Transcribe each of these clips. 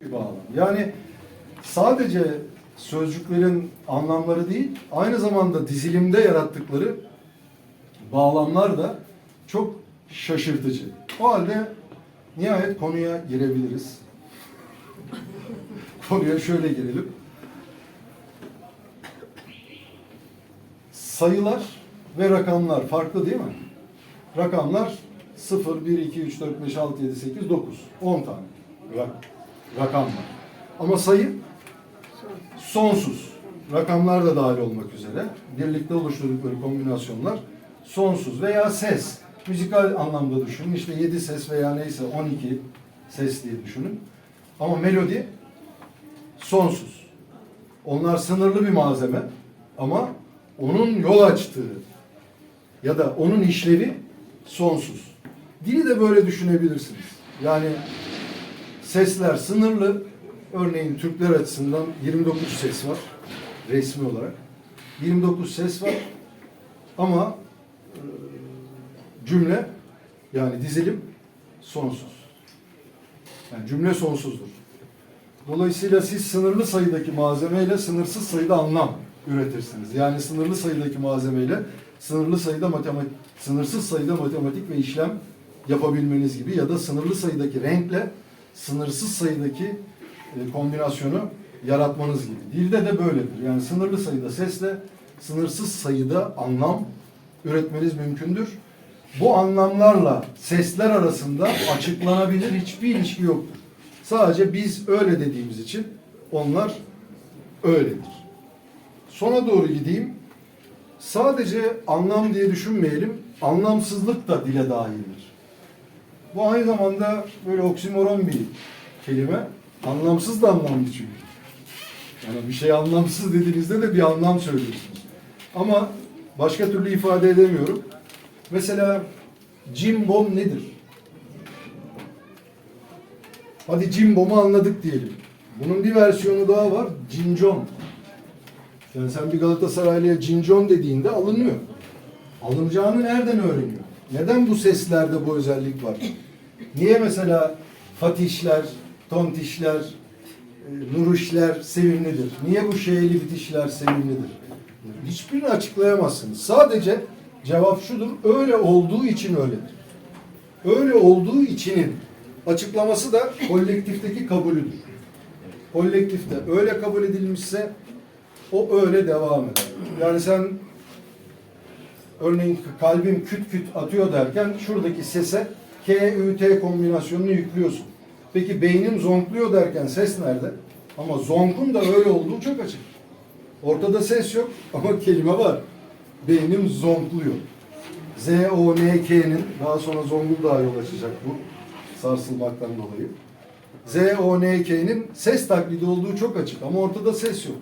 bir bağlam. Yani sadece sözcüklerin anlamları değil, aynı zamanda dizilimde yarattıkları bağlamlar da çok şaşırtıcı. O halde nihayet konuya girebiliriz. konuya şöyle girelim. Sayılar ve rakamlar farklı değil mi? Rakamlar 0, 1, 2, 3, 4, 5, 6, 7, 8, 9. 10 tane rak rakam var. Ama sayı sonsuz. Rakamlar da dahil olmak üzere birlikte oluşturdukları kombinasyonlar sonsuz veya ses. Müzikal anlamda düşünün. İşte 7 ses veya neyse 12 ses diye düşünün. Ama melodi sonsuz. Onlar sınırlı bir malzeme ama onun yol açtığı ya da onun işlevi sonsuz. Dili de böyle düşünebilirsiniz. Yani sesler sınırlı. Örneğin Türkler açısından 29 ses var resmi olarak. 29 ses var ama e, cümle yani dizilim sonsuz. Yani cümle sonsuzdur. Dolayısıyla siz sınırlı sayıdaki malzemeyle sınırsız sayıda anlam üretirsiniz. Yani sınırlı sayıdaki malzemeyle sınırlı sayıda matematik, sınırsız sayıda matematik ve işlem yapabilmeniz gibi ya da sınırlı sayıdaki renkle sınırsız sayıdaki e, kombinasyonu yaratmanız gibi. Dilde de böyledir. Yani sınırlı sayıda sesle sınırsız sayıda anlam üretmeniz mümkündür. Bu anlamlarla sesler arasında açıklanabilir hiçbir ilişki yoktur. Sadece biz öyle dediğimiz için onlar öyledir. Sona doğru gideyim. Sadece anlam diye düşünmeyelim. Anlamsızlık da dile dahildir. Bu aynı zamanda böyle oksimoron bir kelime. Anlamsız da anlamlı çünkü. Yani bir şey anlamsız dediğinizde de bir anlam söylüyorsunuz. Ama başka türlü ifade edemiyorum. Mesela cimbom nedir? Hadi cimbom'u anladık diyelim. Bunun bir versiyonu daha var. Cincon. Yani sen bir Galatasaraylı'ya cincon dediğinde alınıyor. Alınacağını nereden öğreniyor? Neden bu seslerde bu özellik var? Niye mesela fatişler, tontişler, e, nuruşler sevimlidir? Niye bu şeyli bitişler sevimlidir? Hiçbirini açıklayamazsınız. Sadece cevap şudur, öyle olduğu için öyledir. Öyle olduğu içinin açıklaması da kolektifteki kabulüdür. Kolektifte öyle kabul edilmişse o öyle devam eder. Yani sen örneğin kalbim küt küt atıyor derken şuradaki sese K, Ü, T kombinasyonunu yüklüyorsun. Peki beynim zonkluyor derken ses nerede? Ama zonkun da öyle olduğu çok açık. Ortada ses yok ama kelime var. Beynim zonkluyor. Z, O, N, K'nin daha sonra Zonguldak'a yol açacak bu sarsılmaktan dolayı. Z, O, N, K'nin ses taklidi olduğu çok açık ama ortada ses yok.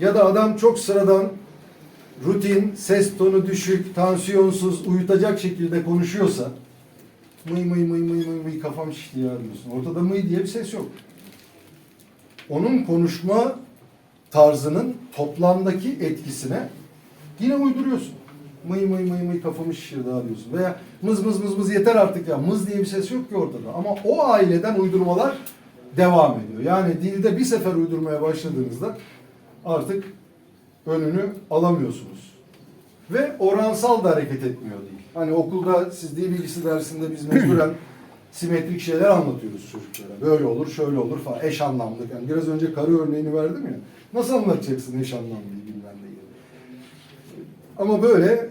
Ya da adam çok sıradan rutin, ses tonu düşük, tansiyonsuz, uyutacak şekilde konuşuyorsa mıy mıy mıy mıy mıy mıy kafam şişti ya diyorsun. Ortada mıy diye bir ses yok. Onun konuşma tarzının toplamdaki etkisine yine uyduruyorsun. Mıy mıy mıy mıy kafamı şişirdi ha diyorsun. Veya mız mız mız mız yeter artık ya. Mız diye bir ses yok ki ortada. Ama o aileden uydurmalar devam ediyor. Yani dilde bir sefer uydurmaya başladığınızda artık önünü alamıyorsunuz. Ve oransal da hareket etmiyor değil. Hani okulda siz dil bilgisi dersinde biz mecburen simetrik şeyler anlatıyoruz çocuklara. Böyle olur, şöyle olur falan. Eş anlamlı. Yani biraz önce karı örneğini verdim ya. Nasıl anlatacaksın eş anlamlıyı bilmem neyi. Ama böyle e,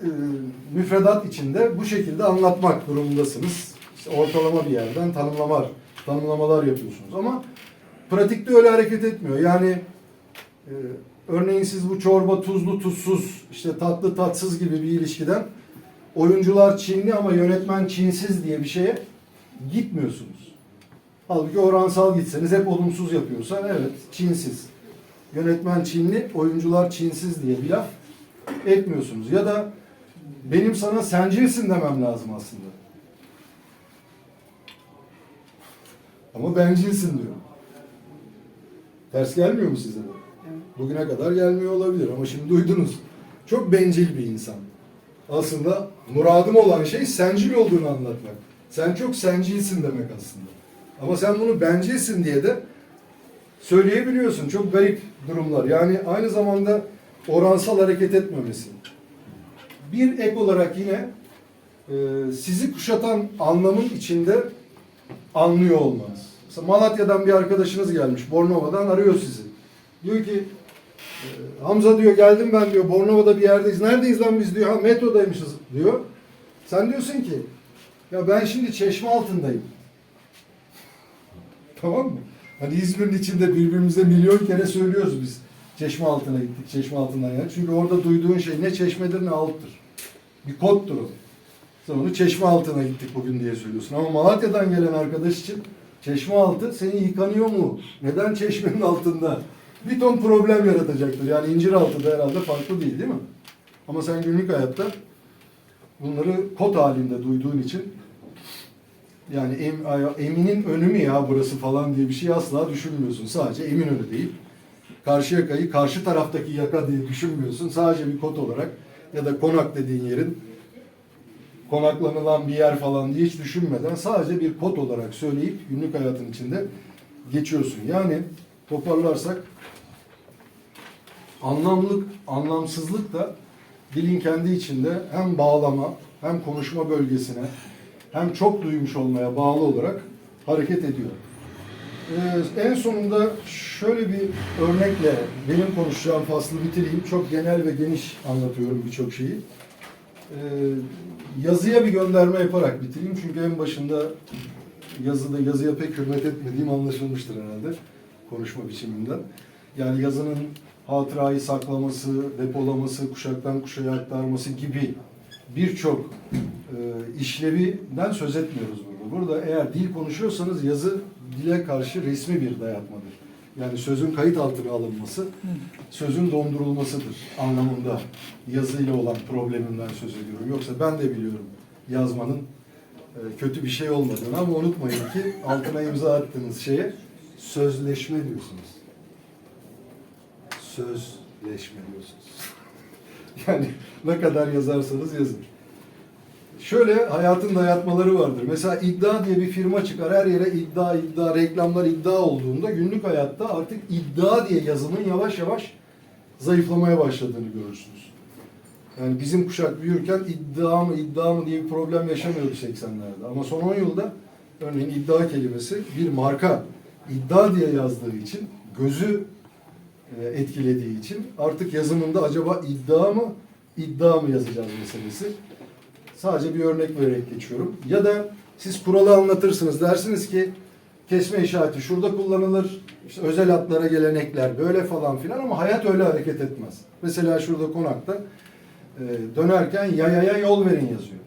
müfredat içinde bu şekilde anlatmak durumundasınız. İşte ortalama bir yerden tanımlamalar, tanımlamalar yapıyorsunuz. Ama pratikte öyle hareket etmiyor. Yani ee, örneğin siz bu çorba tuzlu tuzsuz, işte tatlı tatsız gibi bir ilişkiden oyuncular Çinli ama yönetmen Çinsiz diye bir şeye gitmiyorsunuz. Halbuki oransal gitseniz hep olumsuz yapıyorsan evet Çinsiz. Yönetmen Çinli, oyuncular Çinsiz diye bir laf etmiyorsunuz. Ya da benim sana sencilsin demem lazım aslında. Ama bencilsin diyor. Ters gelmiyor mu size de? Bugüne kadar gelmiyor olabilir ama şimdi duydunuz. Çok bencil bir insan. Aslında muradım olan şey sencil olduğunu anlatmak. Sen çok sencilsin demek aslında. Ama sen bunu bencilsin diye de söyleyebiliyorsun. Çok garip durumlar. Yani aynı zamanda oransal hareket etmemesi. Bir ek olarak yine e, sizi kuşatan anlamın içinde anlıyor olmanız. Mesela Malatya'dan bir arkadaşınız gelmiş, Bornova'dan arıyor sizi. Diyor ki, Hamza diyor geldim ben diyor, Bornova'da bir yerdeyiz. Neredeyiz lan biz diyor, ha metrodaymışız diyor. Sen diyorsun ki, ya ben şimdi çeşme altındayım. Tamam mı? Hani İzmir'in içinde birbirimize milyon kere söylüyoruz biz. Çeşme altına gittik, çeşme altından yani. Çünkü orada duyduğun şey ne çeşmedir ne alttır. Bir koddur o. Sen onu çeşme altına gittik bugün diye söylüyorsun. Ama Malatya'dan gelen arkadaş için çeşme altı seni yıkanıyor mu? Neden çeşmenin altında? Bir ton problem yaratacaktır. Yani incir altı da herhalde farklı değil değil mi? Ama sen günlük hayatta bunları kod halinde duyduğun için yani em, eminin önü mü ya burası falan diye bir şey asla düşünmüyorsun. Sadece emin önü değil. Karşı yakayı karşı taraftaki yaka diye düşünmüyorsun. Sadece bir kod olarak ya da konak dediğin yerin konaklanılan bir yer falan diye hiç düşünmeden sadece bir kod olarak söyleyip günlük hayatın içinde geçiyorsun. Yani toparlarsak anlamlık, anlamsızlık da dilin kendi içinde hem bağlama hem konuşma bölgesine hem çok duymuş olmaya bağlı olarak hareket ediyor. Ee, en sonunda şöyle bir örnekle benim konuşacağım faslı bitireyim. Çok genel ve geniş anlatıyorum birçok şeyi. Ee, yazıya bir gönderme yaparak bitireyim. Çünkü en başında yazıda yazıya pek hürmet etmediğim anlaşılmıştır herhalde konuşma biçiminden. Yani yazının hatırayı saklaması, depolaması, kuşaktan kuşaya aktarması gibi birçok e, işlevinden söz etmiyoruz burada. Burada eğer dil konuşuyorsanız yazı dile karşı resmi bir dayatmadır. Yani sözün kayıt altına alınması, sözün dondurulmasıdır anlamında yazıyla olan problemimden söz ediyorum. Yoksa ben de biliyorum yazmanın e, kötü bir şey olmadığını ama unutmayın ki altına imza attığınız şeye sözleşme diyorsunuz. Sözleşme diyorsunuz. yani ne kadar yazarsanız yazın. Şöyle hayatın dayatmaları vardır. Mesela iddia diye bir firma çıkar. Her yere iddia, iddia, reklamlar iddia olduğunda günlük hayatta artık iddia diye yazının yavaş yavaş zayıflamaya başladığını görürsünüz. Yani bizim kuşak büyürken iddia mı iddia mı diye bir problem yaşamıyorduk 80'lerde. Ama son 10 yılda örneğin iddia kelimesi bir marka iddia diye yazdığı için gözü etkilediği için artık yazımında acaba iddia mı iddia mı yazacağız meselesi. Sadece bir örnek vererek geçiyorum. Ya da siz kuralı anlatırsınız. Dersiniz ki kesme işareti şurada kullanılır. İşte özel hatlara gelenekler böyle falan filan ama hayat öyle hareket etmez. Mesela şurada konakta e, dönerken yayaya yol verin yazıyor.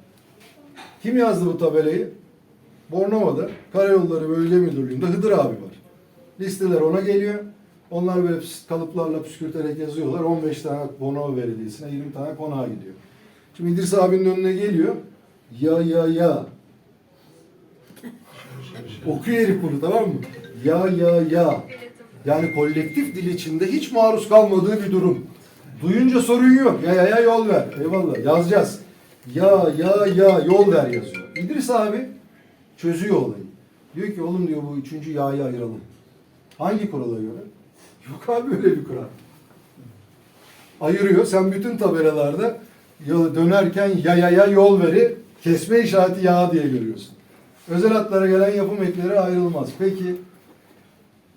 Kim yazdı bu tabelayı? Bornova'da Karayolları Bölge Müdürlüğü'nde Hıdır abi var. Listeler ona geliyor. Onlar böyle kalıplarla püskürterek yazıyorlar. 15 tane Bornova Belediyesi'ne 20 tane konağa gidiyor. Şimdi İdris abinin önüne geliyor. Ya ya ya. Okuyor herif bunu tamam mı? Ya ya ya. Yani kolektif dil içinde hiç maruz kalmadığı bir durum. Duyunca sorun yok. Ya ya ya yol ver. Eyvallah yazacağız. Ya ya ya yol ver yazıyor. İdris abi çözüyor olayı. Diyor ki oğlum diyor bu üçüncü ya'yı ayıralım. Hangi kurala göre? Yok abi öyle bir kural. Ayırıyor. Sen bütün tabelalarda dönerken yayaya yol veri kesme işareti yağ diye görüyorsun. Özel hatlara gelen yapım ekleri ayrılmaz. Peki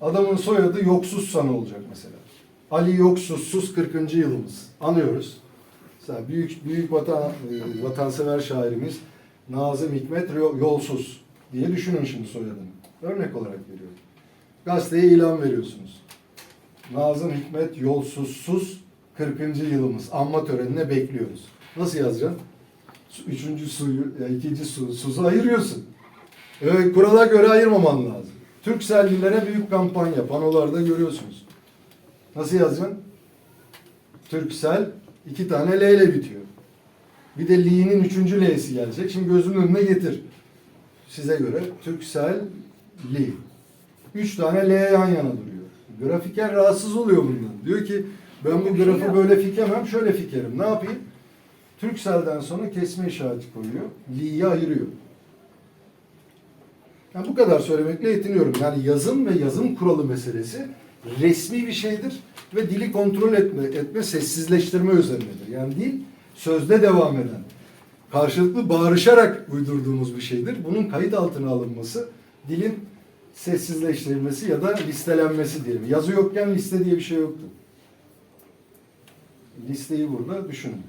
adamın soyadı Yoksuzsan olacak mesela. Ali Yoksuzsuz 40. yılımız. Anıyoruz. Mesela büyük büyük vatan e, vatansever şairimiz Nazım Hikmet Yolsuz diye düşünün şimdi soyadını. Örnek olarak veriyorum. Gazeteye ilan veriyorsunuz. Nazım Hikmet Yolsuzsuz 40. yılımız. Anma törenine bekliyoruz. Nasıl yazacaksın? Üçüncü suyu, ya ikinci su, suzu ayırıyorsun. Evet, kurala göre ayırmaman lazım. Türksellilere büyük kampanya, panolarda görüyorsunuz. Nasıl yazacaksın? Türksel, iki tane L ile bitiyor. Bir de Li'nin üçüncü L'si gelecek. Şimdi gözünün önüne getir. Size göre Türksel, Li. Üç tane L yan yana duruyor. Grafiker rahatsız oluyor bundan. Diyor ki ben bu grafı böyle fikemem, şöyle fikerim. Ne yapayım? Türksel'den sonra kesme işareti koyuyor. Li'yi ayırıyor. Yani bu kadar söylemekle yetiniyorum. Yani yazım ve yazım kuralı meselesi resmi bir şeydir ve dili kontrol etme, etme sessizleştirme üzerinedir. Yani dil sözde devam eden, karşılıklı bağırışarak uydurduğumuz bir şeydir. Bunun kayıt altına alınması dilin sessizleştirilmesi ya da listelenmesi diyelim. Yazı yokken liste diye bir şey yoktu. Listeyi burada düşünün.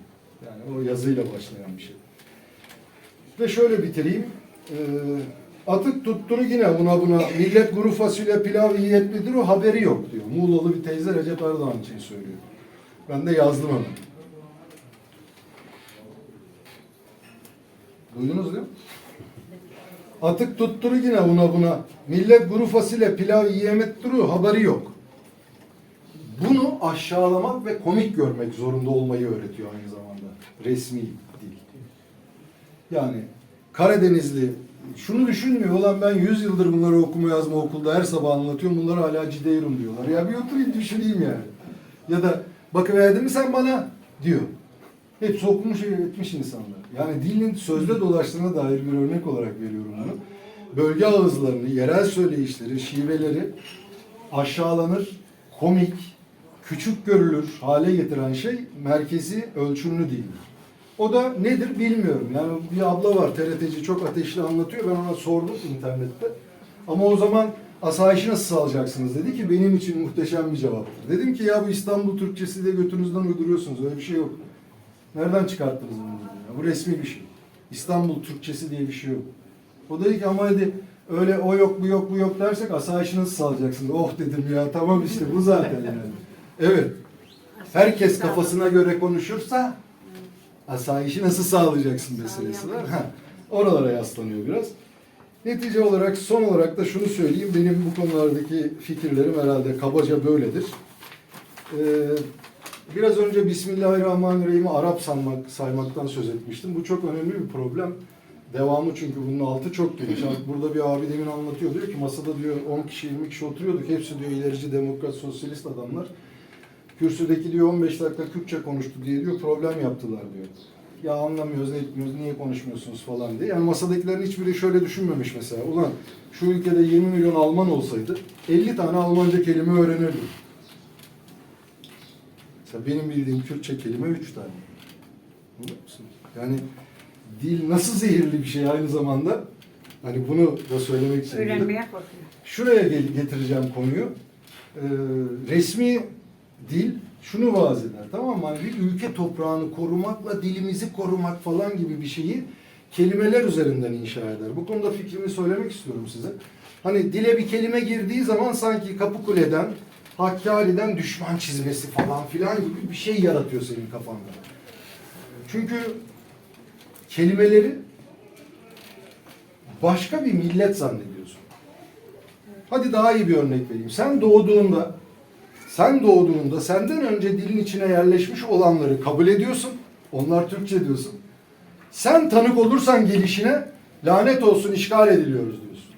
Yani o yazıyla başlayan bir şey. Ve şöyle bitireyim. Ee, atık tutturu yine buna buna. Millet kuru fasulye pilav yiyetlidir o haberi yok diyor. Muğlalı bir teyze Recep Erdoğan için söylüyor. Ben de yazdım onu. Duydunuz değil mi? Atık tutturu yine buna buna. Millet kuru fasulye pilav yiyemet duru haberi yok. Bunu aşağılamak ve komik görmek zorunda olmayı öğretiyor aynı zamanda. Resmi dil. Yani Karadenizli şunu düşünmüyor. Ulan ben 100 yıldır bunları okuma yazma okulda her sabah anlatıyorum. Bunları hala ciddiyorum diyorlar. Ya bir oturayım düşüneyim yani. Ya da bakıverdin mi sen bana diyor. Hepsi okumuş etmiş insanlar. Yani dilin sözde dolaştığına dair bir örnek olarak veriyorum bunu. Bölge ağızlarını, yerel söyleyişleri, şiveleri aşağılanır, komik, küçük görülür hale getiren şey merkezi ölçümlü değildir. O da nedir bilmiyorum. Yani bir abla var TRT'ci çok ateşli anlatıyor. Ben ona sordum internette. Ama o zaman asayişi nasıl sağlayacaksınız dedi ki benim için muhteşem bir cevaptır. Dedim ki ya bu İstanbul Türkçesi de götünüzden uyduruyorsunuz. Öyle bir şey yok. Nereden çıkarttınız bunu? Dedi ya? Bu resmi bir şey. İstanbul Türkçesi diye bir şey yok. O dedi ki ama dedi öyle o yok bu yok bu yok dersek asayişi nasıl sağlayacaksınız? Oh dedim ya tamam işte bu zaten yani. Evet. Herkes kafasına göre konuşursa asayişi nasıl sağlayacaksın meselesi var. Ha, oralara yaslanıyor biraz. Netice olarak son olarak da şunu söyleyeyim. Benim bu konulardaki fikirlerim herhalde kabaca böyledir. Ee, biraz önce Bismillahirrahmanirrahim'i Arap sanmak, saymaktan söz etmiştim. Bu çok önemli bir problem. Devamı çünkü bunun altı çok geniş. Burada bir abi demin anlatıyor. Diyor ki masada diyor 10 kişi 20 kişi oturuyorduk. Hepsi diyor ilerici demokrat sosyalist adamlar. Kürsüdeki diyor 15 dakika Kürtçe konuştu diye diyor problem yaptılar diyor. Ya anlamıyoruz, ne etmiyoruz, niye konuşmuyorsunuz falan diye. Yani masadakilerin hiçbiri şöyle düşünmemiş mesela. Ulan şu ülkede 20 milyon Alman olsaydı 50 tane Almanca kelime öğrenirdim. Mesela benim bildiğim Kürtçe kelime 3 tane. Musun? Yani dil nasıl zehirli bir şey aynı zamanda. Hani bunu da söylemek için. dedim. Öğrenmeye korkuyor. Şuraya gel- getireceğim konuyu. Ee, resmi dil şunu vaaz eder tamam mı? Hani bir ülke toprağını korumakla dilimizi korumak falan gibi bir şeyi kelimeler üzerinden inşa eder. Bu konuda fikrimi söylemek istiyorum size. Hani dile bir kelime girdiği zaman sanki Kapıkule'den, Hakkari'den düşman çizmesi falan filan gibi bir şey yaratıyor senin kafanda. Çünkü kelimeleri başka bir millet zannediyorsun. Hadi daha iyi bir örnek vereyim. Sen doğduğunda, sen doğduğunda senden önce dilin içine yerleşmiş olanları kabul ediyorsun. Onlar Türkçe diyorsun. Sen tanık olursan gelişine lanet olsun işgal ediliyoruz diyorsun.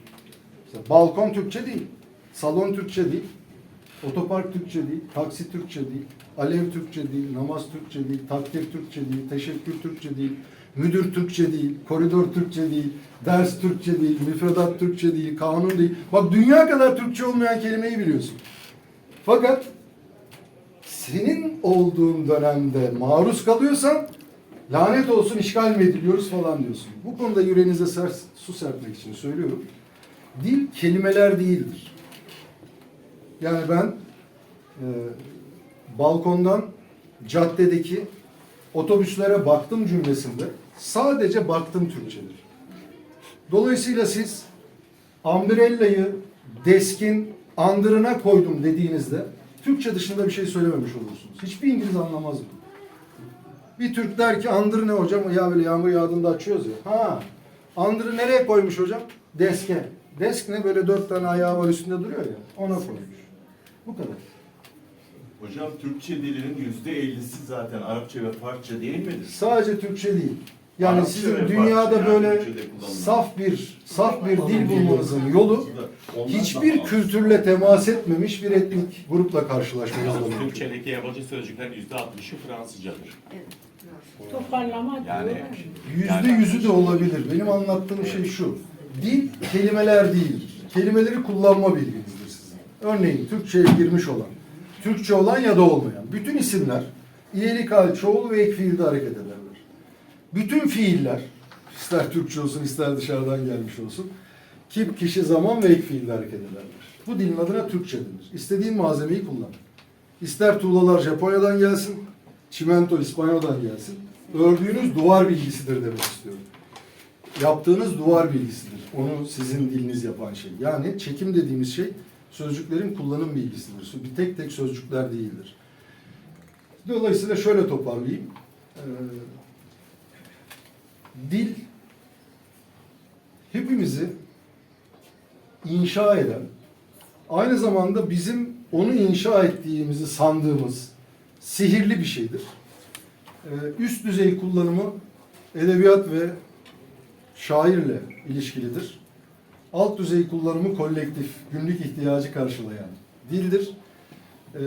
Mesela balkon Türkçe değil. Salon Türkçe değil. Otopark Türkçe değil. Taksi Türkçe değil. Alev Türkçe değil. Namaz Türkçe değil. Takdir Türkçe değil. Teşekkür Türkçe değil. Müdür Türkçe değil. Koridor Türkçe değil. Ders Türkçe değil. Müfredat Türkçe değil. Kanun değil. Bak dünya kadar Türkçe olmayan kelimeyi biliyorsun. Fakat senin olduğun dönemde maruz kalıyorsan lanet olsun işgal mi ediliyoruz falan diyorsun. Bu konuda yüreğinize ser, su serpmek için söylüyorum. Dil kelimeler değildir. Yani ben e, balkondan caddedeki otobüslere baktım cümlesinde sadece baktım Türkçedir. Dolayısıyla siz Ambrella'yı deskin andırına koydum dediğinizde Türkçe dışında bir şey söylememiş olursunuz. Hiçbir İngiliz anlamaz bunu. Bir Türk der ki andırı ne hocam? Ya böyle yağmur yağdığında açıyoruz ya. Ha. Andırı nereye koymuş hocam? Deske. Desk ne? Böyle dört tane ayağı var üstünde duruyor ya. Ona koymuş. Bu kadar. Hocam Türkçe dilinin yüzde ellisi zaten Arapça ve Farsça değil midir? Sadece Türkçe değil. Yani Arapça sizin ve dünyada Farsça, böyle yani Türkçe'de kullanılan. saf bir saf bir dil bulmanızın yolu hiçbir daha- kültürle temas etmemiş bir etnik grupla karşılaşmanızla Yalnız. Türkçedeki yabancı sözcüklerin yüzde altmışı Fransızcadır. Toparlama Yani. Yüzde yüzü de olabilir. Benim anlattığım şey şu. Dil kelimeler değildir. Kelimeleri kullanma sizin. Örneğin Türkçe'ye girmiş olan, Türkçe olan ya da olmayan bütün isimler iyilik hal, çoğul ve ek fiilde hareket ederler. Bütün fiiller, ister Türkçe olsun ister dışarıdan gelmiş olsun, kip, kişi, zaman ve ek fiilde hareket ederler. Bu dilin adına Türkçe denir. İstediğin malzemeyi kullan. İster tuğlalar Japonya'dan gelsin, çimento İspanya'dan gelsin. Ördüğünüz duvar bilgisidir demek istiyorum. Yaptığınız duvar bilgisidir. Onu sizin diliniz yapan şey. Yani çekim dediğimiz şey sözcüklerin kullanım bilgisidir. Bir tek tek sözcükler değildir. Dolayısıyla şöyle toparlayayım. Ee, dil hepimizi inşa eden, aynı zamanda bizim onu inşa ettiğimizi sandığımız sihirli bir şeydir. Ee, üst düzey kullanımı edebiyat ve şairle ilişkilidir. Alt düzey kullanımı kolektif, günlük ihtiyacı karşılayan dildir. Ee,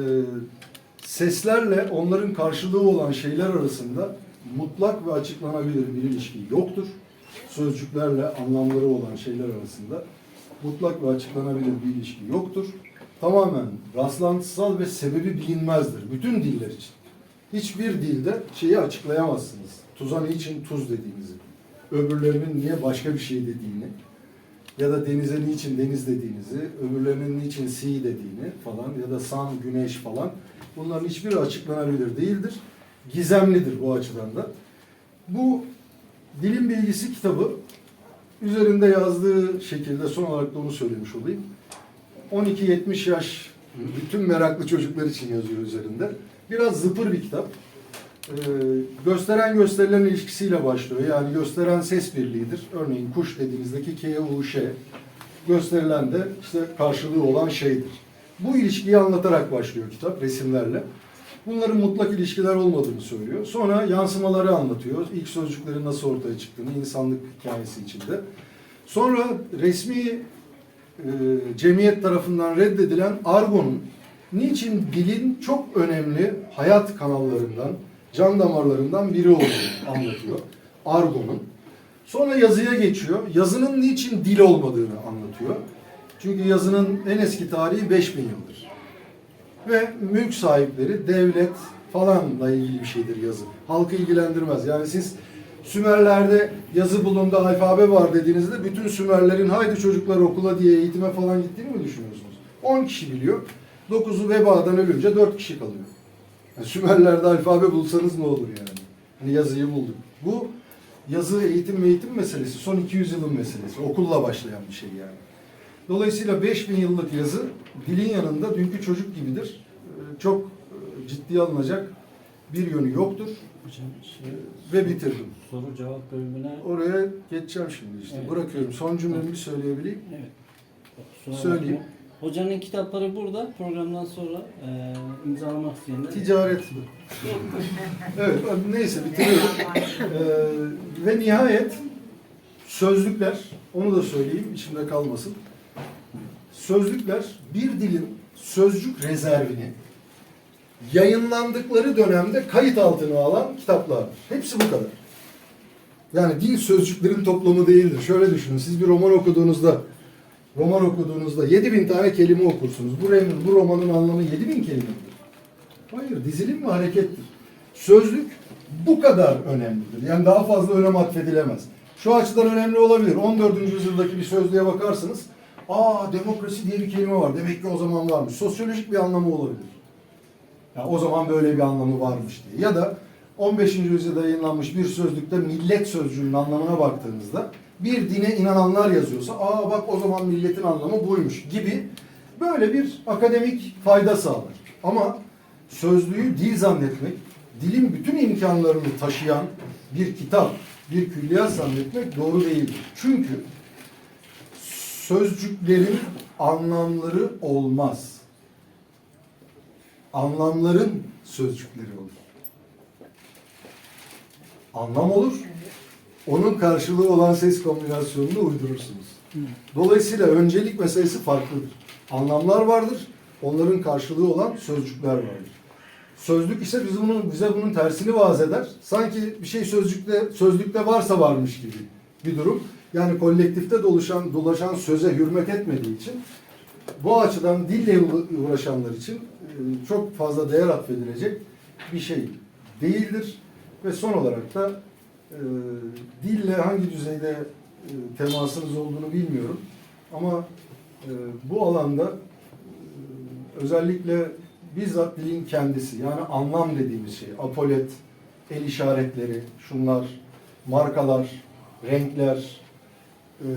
seslerle onların karşılığı olan şeyler arasında mutlak ve açıklanabilir bir ilişki yoktur. Sözcüklerle anlamları olan şeyler arasında mutlak ve açıklanabilir bir ilişki yoktur. Tamamen rastlantısal ve sebebi bilinmezdir. Bütün diller için. Hiçbir dilde şeyi açıklayamazsınız. Tuza niçin tuz dediğinizi. Öbürlerinin niye başka bir şey dediğini ya da denize niçin deniz dediğinizi, öbürlerinin niçin sea dediğini falan ya da sun, güneş falan bunların hiçbiri açıklanabilir değildir. Gizemlidir bu açıdan da. Bu Dilin Bilgisi kitabı üzerinde yazdığı şekilde son olarak da onu söylemiş olayım. 12-70 yaş bütün meraklı çocuklar için yazıyor üzerinde. Biraz zıpır bir kitap. Ee, gösteren gösterilen ilişkisiyle başlıyor. Yani gösteren ses birliğidir. Örneğin kuş dediğimizdeki K, U, Ş. Gösterilen de işte karşılığı olan şeydir. Bu ilişkiyi anlatarak başlıyor kitap resimlerle. Bunların mutlak ilişkiler olmadığını söylüyor. Sonra yansımaları anlatıyor. İlk sözcüklerin nasıl ortaya çıktığını insanlık hikayesi içinde. Sonra resmi e, cemiyet tarafından reddedilen argonun niçin dilin çok önemli hayat kanallarından, can damarlarından biri olduğunu anlatıyor. Argonun. Sonra yazıya geçiyor. Yazının niçin dil olmadığını anlatıyor. Çünkü yazının en eski tarihi 5000 yıldır. Ve mülk sahipleri, devlet falanla ilgili bir şeydir yazı. Halkı ilgilendirmez. Yani siz Sümerlerde yazı bulundu, alfabe var dediğinizde bütün Sümerlerin haydi çocuklar okula diye eğitime falan gittiğini mi düşünüyorsunuz? 10 kişi biliyor. 9'u vebadan ölünce 4 kişi kalıyor. Yani Sümerlerde alfabe bulsanız ne olur yani? Hani yazıyı bulduk. Bu yazı eğitim eğitim meselesi. Son 200 yılın meselesi. Okulla başlayan bir şey yani. Dolayısıyla 5000 yıllık yazı dilin yanında dünkü çocuk gibidir. Ee, Çok e, ciddiye alınacak bir yönü yoktur. Hocam şey, Ve bitirdim. soru cevap bölümüne Oraya geçeceğim şimdi işte. Evet. Bırakıyorum. Son cümlemi bir söyleyebileyim. evet. Kusura Söyleyeyim. Hocanın kitapları burada. Programdan sonra e, imzalamak isteyenler. Ticaret mi? evet, neyse bitiriyorum. Ee, ve nihayet sözlükler, onu da söyleyeyim içimde kalmasın. Sözlükler bir dilin sözcük rezervini yayınlandıkları dönemde kayıt altına alan kitaplardır. Hepsi bu kadar. Yani dil sözcüklerin toplamı değildir. Şöyle düşünün, siz bir roman okuduğunuzda roman okuduğunuzda 7000 tane kelime okursunuz. Bu, bu romanın anlamı 7000 kelimedir. Hayır, dizilim ve harekettir. Sözlük bu kadar önemlidir. Yani daha fazla önem atfedilemez. Şu açıdan önemli olabilir. 14. yüzyıldaki bir sözlüğe bakarsınız. Aa demokrasi diye bir kelime var. Demek ki o zaman varmış. Sosyolojik bir anlamı olabilir. Ya o zaman böyle bir anlamı varmış diye. Ya da 15. yüzyılda yayınlanmış bir sözlükte millet sözcüğünün anlamına baktığınızda bir dine inananlar yazıyorsa aa bak o zaman milletin anlamı buymuş gibi böyle bir akademik fayda sağlar. Ama sözlüğü dil zannetmek, dilin bütün imkanlarını taşıyan bir kitap, bir külliyat zannetmek doğru değildir. Çünkü sözcüklerin anlamları olmaz. Anlamların sözcükleri olur. Anlam olur, onun karşılığı olan ses kombinasyonunu uydurursunuz. Dolayısıyla öncelik meselesi farklıdır. Anlamlar vardır, onların karşılığı olan sözcükler vardır. Sözlük ise bize bunun, bize bunun tersini vaaz eder. Sanki bir şey sözcükte, sözlükte varsa varmış gibi bir durum. Yani kolektifte dolaşan, dolaşan söze hürmet etmediği için bu açıdan dille uğraşanlar için e, çok fazla değer atfedilecek bir şey değildir. Ve son olarak da e, dille hangi düzeyde e, temasınız olduğunu bilmiyorum. Ama e, bu alanda e, özellikle bizzat dilin kendisi yani anlam dediğimiz şey, apolet, el işaretleri, şunlar, markalar, renkler, e,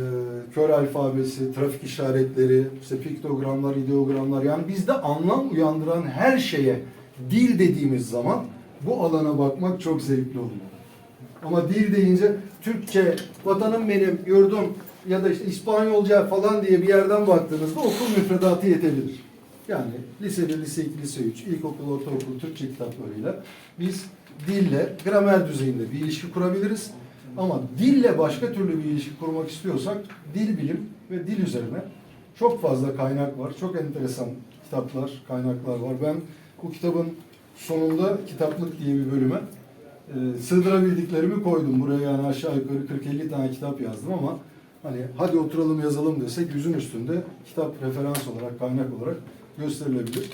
kör alfabesi, trafik işaretleri, işte piktogramlar, ideogramlar yani bizde anlam uyandıran her şeye dil dediğimiz zaman bu alana bakmak çok zevkli oluyor. Ama dil deyince Türkçe, vatanım benim, yurdum ya da işte İspanyolca falan diye bir yerden baktığınızda okul müfredatı yetebilir. Yani lise 1, lise 2, lise 3, ilkokul, ortaokul, Türkçe kitaplarıyla biz dille, gramer düzeyinde bir ilişki kurabiliriz. Ama dille başka türlü bir ilişki kurmak istiyorsak dil bilim ve dil üzerine çok fazla kaynak var. Çok enteresan kitaplar, kaynaklar var. Ben bu kitabın sonunda kitaplık diye bir bölüme e, sığdırabildiklerimi koydum. Buraya yani aşağı yukarı 40-50 tane kitap yazdım ama hani hadi oturalım yazalım desek yüzün üstünde kitap referans olarak, kaynak olarak gösterilebilir.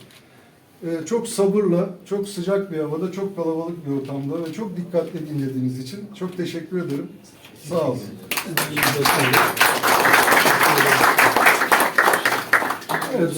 E, çok sabırla, çok sıcak bir havada, çok kalabalık bir ortamda ve çok dikkatli dinlediğiniz için çok teşekkür ederim. Sağ olun. Evet.